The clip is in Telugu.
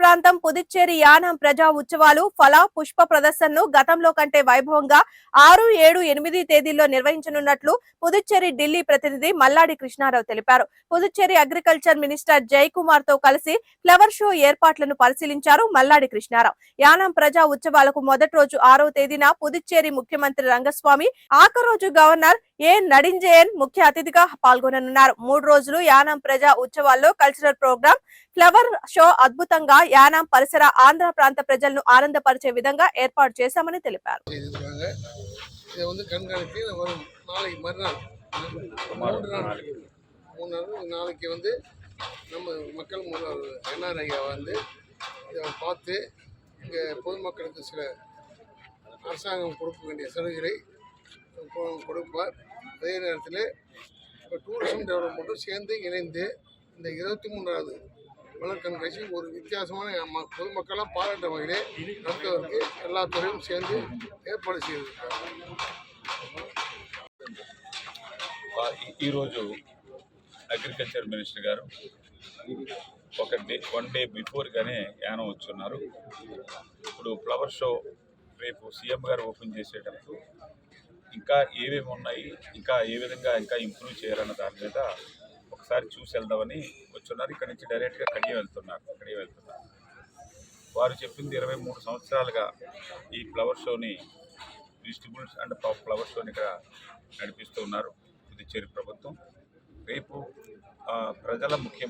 ప్రాంతం పుదుచ్చేరి యానం ప్రజా ఉత్సవాలు ఫల పుష్ప ప్రదర్శనను గతంలో కంటే వైభవంగా ఆరు ఏడు ఎనిమిది తేదీల్లో నిర్వహించనున్నట్లు పుదుచ్చేరి ఢిల్లీ ప్రతినిధి మల్లాడి కృష్ణారావు తెలిపారు. పుదుచ్చేరి అగ్రికల్చర్ మినిస్టర్ జై కుమార్తో కలిసి ఫ్లవర్ షో ఏర్పాట్లను పరిశీలించారు మల్లాడి కృష్ణారావు. యానం ప్రజా ఉత్సవాలకు మొదటి రోజు ఆరో తేదీన పుదుచ్చేరి ముఖ్యమంత్రి రంగస్వామి ఆఖరి రోజు గవర్నర్ ఏ నడింజయన్ ముఖ్య అతిథిగా పాల్గొననున్నారు మూడు రోజులు యానం ప్రజా ఉత్సవాల్లో కల్చరల్ ప్రోగ్రాం ఫ్లవర్ షో అద్భుతంగా యానాం పరిసర ఆంధ్ర ప్రాంత ప్రజలను ఆనందపరిచే విధంగా ஏற்பாடு చేశామని తెలిపారు செய்திருக்காங்க இதை வந்து கண்காணித்து இது வரும் நாளைக்கு மறுநாள் மூன்று நாள் மூணு நாள் நாளைக்கு வந்து நம்ம மக்கள் முதல்வர் என்ஆர் ஐயா வந்து இதை பார்த்து இங்கே பொதுமக்களுக்கு சில அரசாங்கம் கொடுக்க வேண்டிய சலுகைகளை கொ- கொடுப்பார் அதே நேரத்தில் இப்போ டூரிசம் டெவலப்மெண்ட்டும் சேர்ந்து இணைந்து இந்த இருபத்தி மூன்றாவது மலர் கண்காட்சி ஒரு வித்தியாசமான ம- பொதுமக்களாக பாராட்ட வகையிலே நடத்துவதற்கு எல்லா துறையும் சேர்ந்து ஏற்பாடு செய்திருக்காங்க ఆ, ఈ- ఈరోజు అగ్రికల్చర్ మినిస్టర్ గారు ఒక డే వన్ డే బిఫోర్గానే యానం వచ్చున్నారు ఇప్పుడు ఫ్లవర్ షో రేపు సీఎం గారు ఓపెన్ చేసేటప్పుడు ఇంకా ఏమేమి ఉన్నాయి ఇంకా ఏ విధంగా ఇంకా ఇంప్రూవ్ చేయాలన్న దాని మీద ఒకసారి చూసి వెళ్దామని వచ్చున్నారు. ఇక్కడ నుంచి డైరెక్ట్గా కడియం వెళ్తున్నారు కడియం వెళ్తున్నారు. వారు చెప్పింది ఇరవై మూడు సంవత్సరాలుగా ఈ ఫ్లవర్ షోని వెజిటబుల్స్ అండ్ ఫ్లవర్ షోని ఇక్కడ నడిపిస్తూ ఉన్నారు. పుదుచ్చేరి ప్రభుత్వం. రేపు ఆ, ప్రజల ముఖ్య